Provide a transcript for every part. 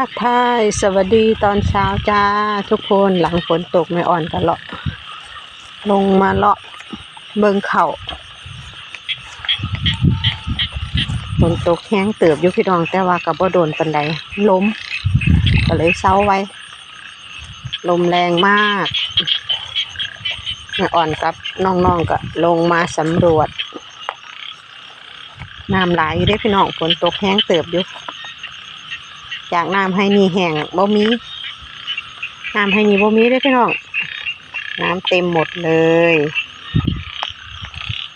ทักทายสวัสดีตอนเช้าจ้า ทุกคนหลังฝนตกไม่อ่อนกันเลาะ ลงมาเลาะเบิงเขา่าฝนตกแห้งเติบยู่พี่น้องแต่ว่ากับบ่าโดนปันใดล้ม ก็เลยเซาไว้ ลมแรงมากแม่อ่อนกับน้องๆก็ลงมาสำรวจน้ำไหลายอยู่เด้พี่น้องฝนตกแห้งเติบยู่ จากน้ำให้นี่แห้งบ่มีน้ำให้นี่บ่มีเด้อพี่น้อง น้ำเต็มหมดเลย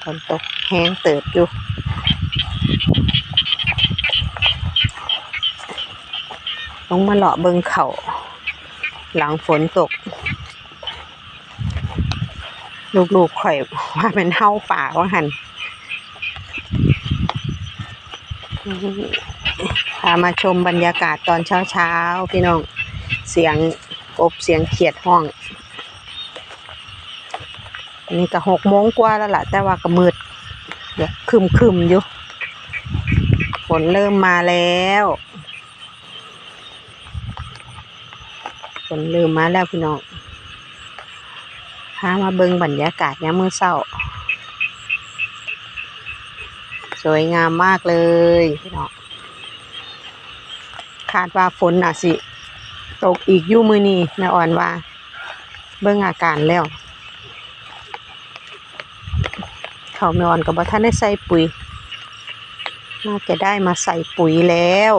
ฝนตกแห้งเติบอยู่ลงมาเลาะเบิงเขาหลังฝนตก ลูกๆข่อยว่าเป็นเฮาป่าว่าหัน พามาชมบรรยากาศตอนเช้าๆพี่น้อง เสียงกบเสียงเขียดห้องนนี้ก็หกโมงกว่าแล้วล่ะ แต่ว่าก็มืดเดี๋ยวคึมคึมอยู่ ฝนเริ่มมาแล้ว ฝนเริ่มมาแล้วพี่น้องพามาเบิงบรรยากาศยามมื้อเช้า สวยงามมากเลยพี่น้อง คาดว่าฝนน่ะสิ ตกอีกอยู่มือนี้แม่อ่อนว่า เบิ่งอาการแล้ว เขาแม่อ่อนก็บ่ทันได้ใส่ปุ๋ยน่าจะได้มาใส่ปุ๋ยแล้ว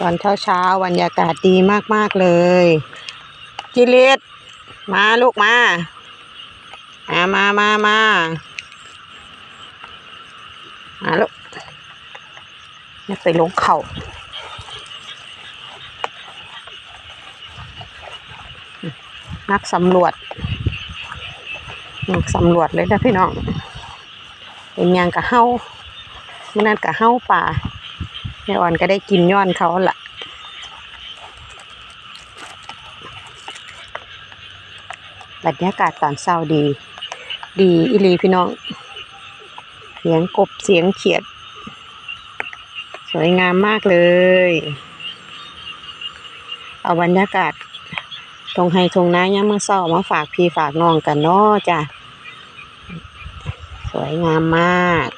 ตอนเช้าเช้าๆบรรยากาศดีมาก ๆ เลย จิลิต มาลูกมา มามามามามาลูกอย่าไปลงเขานักสำรวจนักสำรวจเลยนะพี่น้อง เป็นยังกะเฮามื่อนั้นกะเฮาป่าแม่อ่อนก็ได้กินย้อนเขาละ บรรยากาศตอนเช้าดี ดีอิลีพี่น้อง เสียงกบเสียงเขียด สวยงามมากเลย เอาบรรยากาศทงไฮตรงน้ายามมื่อเช้ามาฝากพี่ฝากน้องกันเนาะจ้ะ สวยงามมาก